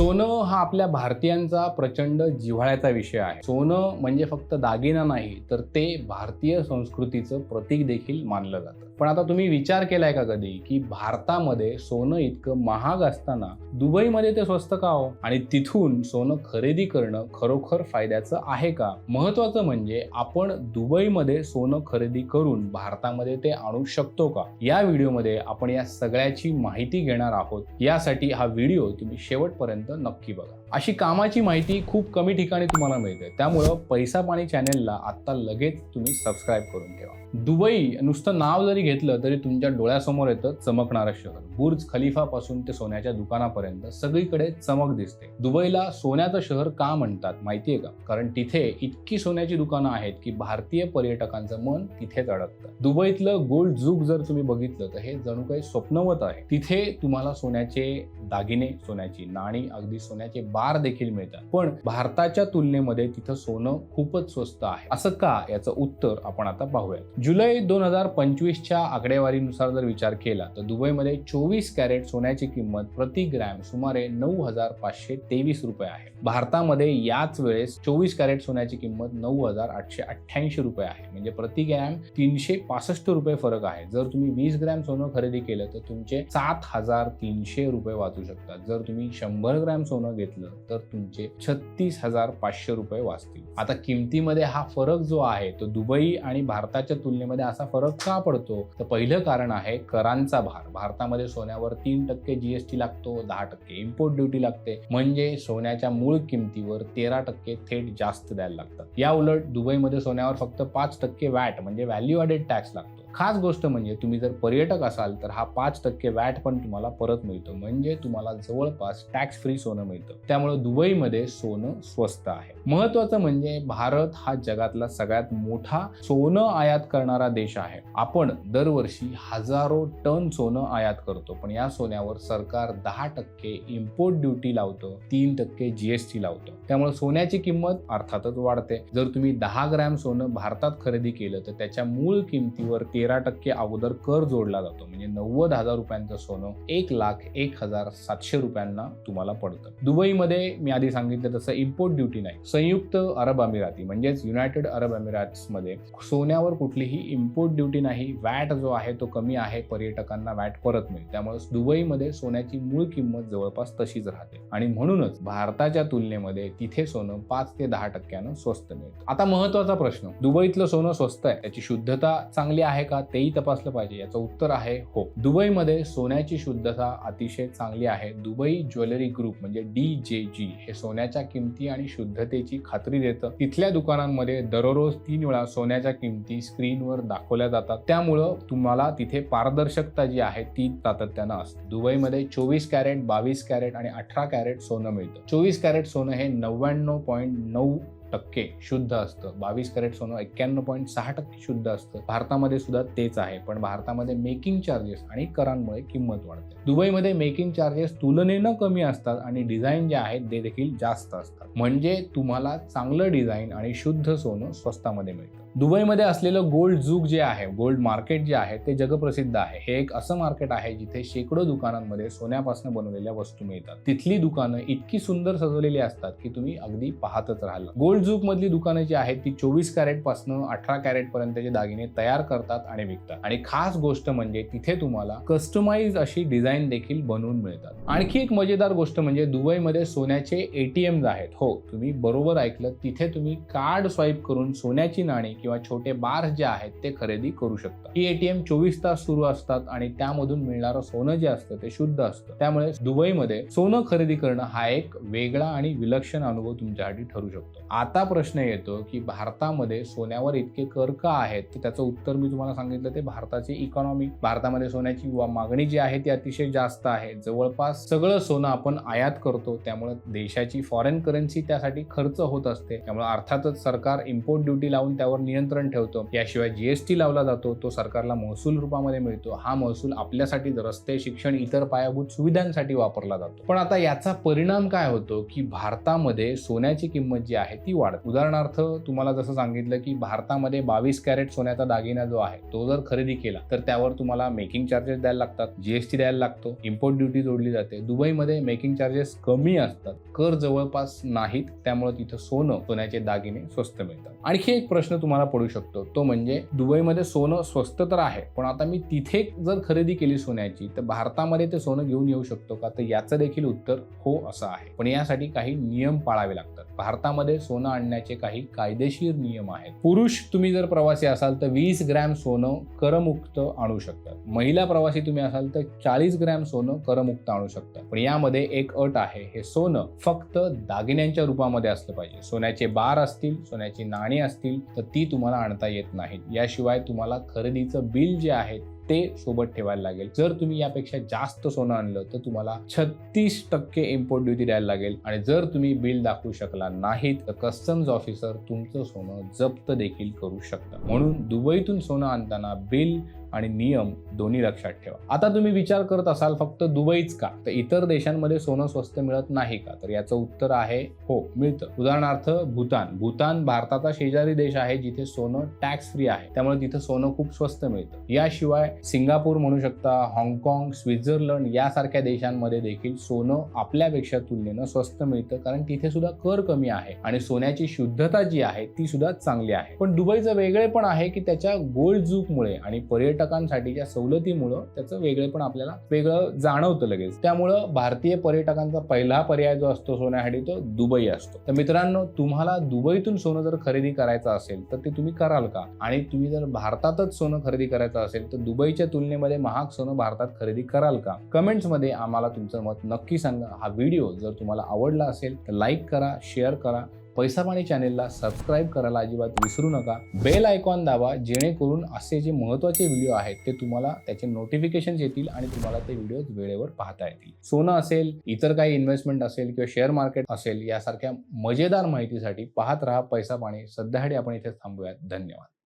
सोनं हा आपल्या भारतीयांचा प्रचंड जिव्हाळ्याचा विषय आहे. सोनं म्हणजे फक्त दागिना नाही तर ते भारतीय संस्कृतीचं प्रतीक देखील मानलं जातं. पण आता तुम्ही विचार केलाय का कधी की भारतामध्ये सोनं इतकं महाग असताना दुबईमध्ये ते स्वस्त का हो? आणि तिथून सोनं खरेदी करणं खरोखर फायद्याचं आहे का? महत्वाचं म्हणजे आपण दुबईमध्ये सोनं खरेदी करून भारतामध्ये ते आणू शकतो का? या व्हिडिओमध्ये आपण या सगळ्याची माहिती घेणार आहोत. यासाठी हा व्हिडिओ तुम्ही शेवटपर्यंत नक्की बघा. अशी कामाची माहिती खूप कमी ठिकाणी तुम्हाला मिळते. त्यामुळं पैसा पाणी चॅनेलला आत्ता लगेच तुम्ही सबस्क्राईब करून ठेवा. दुबई नुसतं नाव जरी घेतलं तरी तुमच्या डोळ्यासमोर येतं चमकणारं शहर. बुर्ज खलिफापासून ते सोन्याच्या दुकानापर्यंत सगळीकडे चमक दिसते. दुबईला सोन्याचं शहर का म्हणतात माहितीये का? कारण तिथे इतकी सोन्याची दुकानं आहेत की भारतीय पर्यटकांचं मन तिथेच अडकतं. दुबईतलं गोल्ड जुग जर तुम्ही बघितलं तर हे जणू काही स्वप्नवत आहे. तिथे तुम्हाला सोन्याचे दागिने सोन्याची नाणी अगदी सोन्याचे बा बार देखील मिळतात. पण भारताच्या तुलनेमध्ये तिथं सोनं खूपच स्वस्त आहे. असं का? याचं उत्तर आपण आता पाहूया जुलै दोन हजार पंचवीसच्या आकडेवारीनुसार जर विचार केला तर दुबईमध्ये चोवीस कॅरेट सोन्याची किंमत प्रति ग्रॅम सुमारे नऊ हजार पाचशे तेवीस रुपये आहे. भारतामध्ये याच वेळेस चोवीस कॅरेट सोन्याची किंमत नऊ हजार आठशे अठ्ठ्याऐंशी रुपये आहे. म्हणजे प्रति ग्रॅम तीनशे पासष्ट रुपये फरक आहे. जर तुम्ही वीस ग्रॅम सोनं खरेदी केलं तर तुमचे सात हजार तीनशे रुपये वाचू शकतात. जर तुम्ही शंभर ग्रॅम सोनं घेतलं तर तुमचे छत्तीस हजार पाचशे रुपये वाचतील. आता किमतीमध्ये हा फरक जो आहे तो दुबई आणि भारताच्या तुलनेमध्ये असा फरक का पडतो? तर पहिलं कारण आहे करांचा भार. भारतामध्ये सोन्यावर तीन टक्के जीएसटी लागतो दहा टक्के इम्पोर्ट ड्युटी लागते. म्हणजे सोन्याच्या मूळ किमतीवर तेरा टक्के थेट जास्त द्यायला लागतात. या उलट दुबईमध्ये सोन्यावर फक्त पाच टक्के वॅट म्हणजे व्हॅल्यू ॲडेड टॅक्स लागतो. खास गोष्ट म्हणजे तुम्ही जर पर्यटक असाल तर हा पाच टक्के वॅट पण तुम्हाला परत मिळतो. म्हणजे तुम्हाला जवळपास टॅक्स फ्री सोनं मिळतं. त्यामुळे दुबईमध्ये सोनं स्वस्त आहे. महत्वाचं म्हणजे भारत हा जगातला सगळ्यात मोठा सोनं आयात करणारा देश आहे. आपण दरवर्षी हजारो टन सोनं आयात करतो. पण या सोन्यावर सरकार दहा टक्के इम्पोर्ट ड्युटी लावतं तीन टक्के जीएसटी लावतं. त्यामुळे सोन्याची किंमत अर्थातच वाढते. जर तुम्ही दहा ग्रॅम सोनं भारतात खरेदी केलं तर त्याच्या मूळ किमतीवर तेरा टक्के अगोदर कर जोडला जातो. म्हणजे नव्वद हजार रुपयांचं सोनं एक लाख एक हजार सातशे रुपयांना तुम्हाला पडतं. दुबईमध्ये मी आधी सांगितलं तसं इम्पोर्ट ड्युटी नाही. संयुक्त अरब अमिराती म्हणजेच युनायटेड अरब अमिरातमध्ये सोन्यावर कुठलीही इम्पोर्ट ड्युटी नाही. वॅट जो आहे तो कमी आहे. पर्यटकांना वॅट परत मिळेल. त्यामुळे दुबईमध्ये सोन्याची मूळ किंमत जवळपास तशीच राहते. आणि म्हणूनच भारताच्या तुलनेमध्ये तिथे सोनं पाच ते दहा टक्क्यानं स्वस्त मिळतं. आता महत्त्वाचा प्रश्न. दुबईतलं सोनं स्वस्त आहे. त्याची शुद्धता चांगली आहे का तेही तपासलं पाहिजे याचं उत्तर आहे हो दुबईमध्ये सोन्याची शुद्धता अतिशय चांगली आहे. दुबई ज्वेलरी ग्रुप म्हणजे डी जे जी हे सोन्याच्या किमती आणि शुद्धतेची खात्री देतं. तिथल्या दुकानांमध्ये दररोज तीन वेळा सोन्याच्या किमती स्क्रीनवर दाखवल्या जातात. त्यामुळं तुम्हाला तिथे पारदर्शकता जी आहे ती सातत्यानं असते. दुबईमध्ये चोवीस कॅरेट बावीस कॅरेट आणि अठरा कॅरेट सोनं मिळतं. चोवीस कॅरेट सोनं हे नव्याण्णव पॉईंट नऊ टक्के शुद्ध असतं. बावीस कॅरेट सोनं एक्क्याण्णव पॉईंट सहा टक्के शुद्ध असतं. भारतामध्ये सुद्धा तेच आहे. पण भारतामध्ये मेकिंग चार्जेस आणि करांमुळे किंमत वाढते. दुबईमध्ये मेकिंग चार्जेस तुलनेनं कमी असतात आणि डिझाईन जे आहेत ते देखील जास्त असतात. म्हणजे तुम्हाला चांगलं डिझाईन आणि शुद्ध सोनं स्वस्तामध्ये मिळतं. दुबईमध्ये असलेलं गोल्ड जुग जे आहे गोल्ड मार्केट जे आहे ते जगप्रसिद्ध आहे. हे एक असं मार्केट आहे जिथे शेकडो दुकानांमध्ये सोन्यापासून बनवलेल्या वस्तू मिळतात. तिथली दुकानं इतकी सुंदर सजवलेली असतात की तुम्ही अगदी पाहतच राहाल. गोल्ड जुग मधली दुकानं जी आहेत ती चोवीस कॅरेटपासून अठरा कॅरेट पर्यंतचे दागिने तयार करतात आणि विकतात. आणि खास गोष्ट म्हणजे तिथे तुम्हाला कस्टमाइज अशी डिझाईन देखील बनवून मिळतात. आणखी एक मजेदार गोष्ट म्हणजे दुबईमध्ये सोन्याचे एटीएम आहेत. हो तुम्ही बरोबर ऐकलं तिथे तुम्ही कार्ड स्वाईप करून सोन्याची नाणी किंवा छोटे बार जे आहेत ते खरेदी करू शकता ही एटीएम चोवीस तास सुरू असतात आणि त्यामधून मिळणारं सोनं जे असतं ते शुद्ध असतं. त्यामुळे दुबईमध्ये सोनं खरेदी करणं हा एक वेगळा आणि विलक्षण अनुभव तुमच्यासाठी ठरू शकतो. आता प्रश्न येतो की भारतामध्ये सोन्यावर इतके कर का आहेत? तर त्याचं उत्तर मी तुम्हाला सांगितलं ते भारताची इकॉनॉमी भारतामध्ये सोन्याची मागणी जी आहे ती अतिशय जास्त आहे. जवळपास सगळं सोनं आपण आयात करतो त्यामुळे देशाची फॉरेन करन्सी त्यासाठी खर्च होत असते. त्यामुळे अर्थातच सरकार इम्पोर्ट ड्युटी लावून त्यावर नियंत्रण ठेवतो. याशिवाय जीएसटी लावला जातो तो सरकारला महसूल रूपामध्ये मिळतो. हा महसूल आपल्यासाठी रस्ते शिक्षण इतर पायाभूत सुविधांसाठी वापरला जातो. पण आता याचा परिणाम काय होतो की भारतामध्ये सोन्याची किंमत जी आहे ती वाढते. उदाहरणार्थ तुम्हाला जसं सांगितलं की भारतामध्ये बावीस कॅरेट सोन्याचा दागिना जो आहे तो जर खरेदी केला तर त्यावर तुम्हाला मेकिंग चार्जेस द्यायला लागतात जीएसटी द्यायला लागतो इम्पोर्ट ड्युटी जोडली जाते. दुबईमध्ये मेकिंग चार्जेस कमी असतात कर जवळपास नाहीत त्यामुळे तिथं सोनं सोन्याचे दागिने स्वस्त मिळतात. आणखी एक प्रश्न तुम्हाला पडू शकतो. तो म्हणजे दुबईमध्ये सोनं स्वस्त तर आहे पण आता मी तिथे जर खरेदी केली सोन्याची तर भारतामध्ये ते सोनं घेऊन येऊ शकतो का? तर याचं देखील उत्तर हो असं आहे. पण यासाठी काही नियम पाळावे लागतात. भारतामध्ये सोनं आणण्याचे काही कायदेशीर नियम आहेत. पुरुष तुम्ही जर प्रवासी असाल तर वीस ग्रॅम सोनं करमुक्त आणू शकतात. महिला प्रवासी तुम्ही असाल तर चाळीस ग्रॅम सोनं करमुक्त आणू शकतात. पण यामध्ये एक अट आहे हे सोनं फक्त दागिन्यांच्या रूपामध्ये असलं पाहिजे. सोन्याचे बार असतील सोन्याची नाणी असतील तर ती तुम्हाला आणता येत नाहीत. याशिवाय तुम्हाला खरेदीचं बिल जे आहे ते सोबत ठेवायला लागेल. जर तुम्ही यापेक्षा जास्त सोनं आणलं तर तुम्हाला छत्तीस टक्के इम्पोर्ट ड्युटी द्यायला लागेल. आणि जर तुम्ही बिल दाखवू शकला नाहीत तर कस्टम्स ऑफिसर तुमचं सोनं जप्त देखील करू शकतात म्हणून दुबईतून सोनं आणताना बिल आणि नियम दोन्ही लक्षात ठेवा. आता तुम्ही विचार करत असाल फक्त दुबईच का? तर इतर देशांमध्ये सोनं स्वस्त मिळत नाही का? तर याचं उत्तर आहे हो मिळतं. उदाहरणार्थ भूतान. भूतान भारताचा शेजारी देश आहे जिथे सोनं टॅक्स फ्री आहे. त्यामुळे तिथं सोनं खूप स्वस्त मिळतं. याशिवाय सिंगापूर म्हणू शकता हाँगकाँग स्वित्झर्लंड यासारख्या देशांमध्ये देखील सोनं आपल्यापेक्षा तुलनेनं स्वस्त मिळतं. कारण तिथे सुद्धा कर कमी आहे आणि सोन्याची शुद्धता जी आहे ती सुद्धा चांगली आहे. पण दुबईचं वेगळे पण आहे की त्याच्या गोल्ड झूकमुळे आणि पर्यटकांसाठीच्या सवलतीमुळं त्याचं वेगळेपण आपल्याला वेगळं जाणवतं लगेच. त्यामुळं भारतीय पर्यटकांचा पहिला पर्याय जो असतो सोन्यासाठी तो दुबई असतो. तर मित्रांनो तुम्हाला दुबईतून सोनं जर खरेदी करायचं असेल तर ते तुम्ही कराल का? आणि तुम्ही जर भारतातच सोनं खरेदी करायचं असेल तर दुबईच्या तुलनेमध्ये महाग सोनं भारतात खरेदी कराल का? कमेंट्समध्ये आम्हाला तुमचं मत नक्की सांगा. हा व्हिडिओ जर तुम्हाला आवडला असेल तर लाईक करा शेअर करा. पैसा पाणी चॅनेलला सबस्क्राईब करायला अजिबात विसरू नका. बेल आयकॉन दाबा जेणेकरून असे जे महत्त्वाचे व्हिडिओ आहेत ते तुम्हाला त्याचे नोटिफिकेशन येतील आणि तुम्हाला ते व्हिडिओ वेळेवर पाहता येतील. सोनं असेल इतर काही इन्व्हेस्टमेंट असेल किंवा शेअर मार्केट असेल यासारख्या मजेदार माहितीसाठी पाहत राहा पैसा पाणी. सध्यासाठी आपण इथे थांबूयात. धन्यवाद.